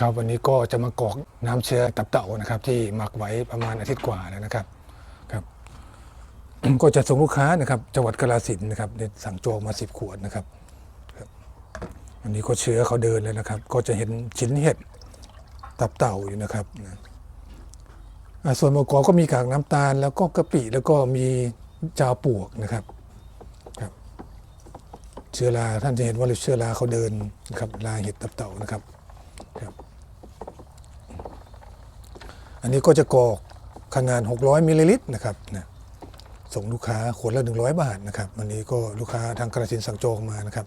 ครับวันนี้ก็จะมากรอกน้ำเชื้อตับเต่านะครับ ที่หมักไว้ประมาณอาทิตย์กว่าแล้วนะครับครับ ก็จะส่งลูกค้านะครับ จังหวัดกาฬสินนะครับได้สั่งจองมา10ขวดนะครับครับอันนี้ก็เชื้อเขาเดินเลยนะครับ ก็จะเห็นชิ้นเห็ดตับเต่าอยู่นะครับอ่าส่วนประกอก็มีกากน้ำตาล แล้วก็กะปิแล้วก็มีจาวปวกนะครับครับ เชื้อราท่านจะเห็นว่าเชื้อราเขาเดินนะครับราเห็ดตับเต่านะครับครับ อันนี้ก็จะกรอกขนาด 600มิลลิลิตรนะครับนะส่งลูกค้าขวดละ 100 บาทนะครับ วันนี้ก็ลูกค้าทางกระสินสั่งจองมานะครับ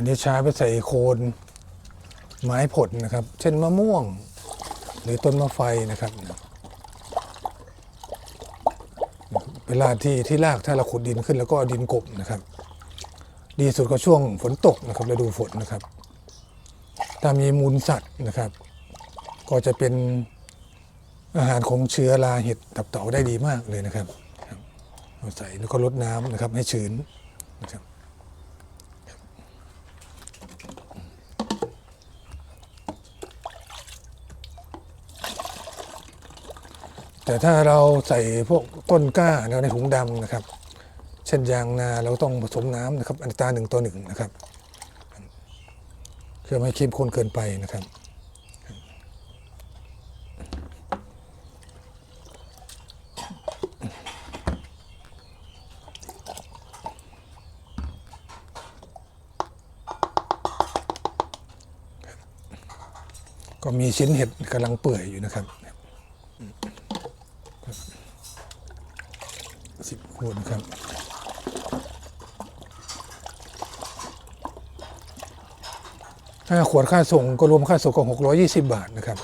อันนี้ใช้ไปใส่โคนไม้ผลนะครับ เช่นมะม่วง หรือต้นมะไฟนะครับเวลาที่ที่รากถ้าเราขุดดินขึ้นแล้วก็เอาดินกบนะครับ ดีสุดก็ช่วงฝนตกนะครับฤดูฝนนะครับ ถ้ามีมูลสัตว์นะครับ ก็จะเป็นอาหารของเชื้อราเห็ดตับเต่าได้ดีมากเลยนะครับ ใส่แล้วก็ลดน้ำนะครับให้ชื้นนะครับ แต่ถ้าเราใส่พวกต้นกล้าในถุงดำนะครับ เช่นยางนาเราต้องผสมน้ำนะครับ อัตราหนึ่งต่อหนึ่งนะครับเพื่อไม่ให้เข้มข้นเกินไปนะครับก็มีชิ้นเห็ดกำลังเปื่อยอยู่นะครับ สิบขวดนครับถ้าขวดค่าส่งก็รวมค่าส่งก็620บาทนะครับ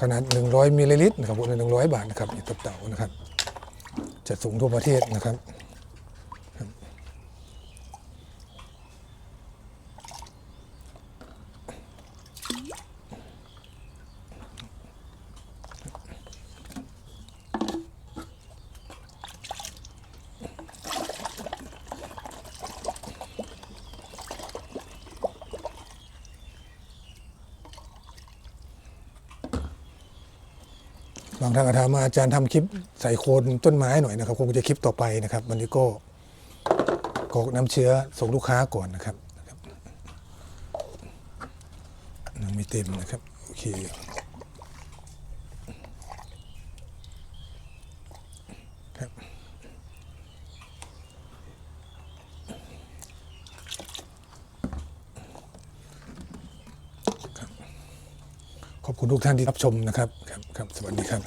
ขนาด100มิลลิลิตรนะครับหนึ่งร้อยบาทนะครับนี่ตับเต่านะครับ จะส่งทั่วประเทศนะครับ บางท่านก็ถามมาอาจารย์ทำคลิปใส่โคนต้นไม้หน่อยนะครับคงจะคลิปต่อไปนะครับ วันนี้ก็กรอกน้ำเชื้อส่งลูกค้าก่อนนะครับยังไม่เต็มนะครับ โอเคครับครับ ขอบคุณทุกท่านที่รับชมนะครับครับครับสวัสดีครับ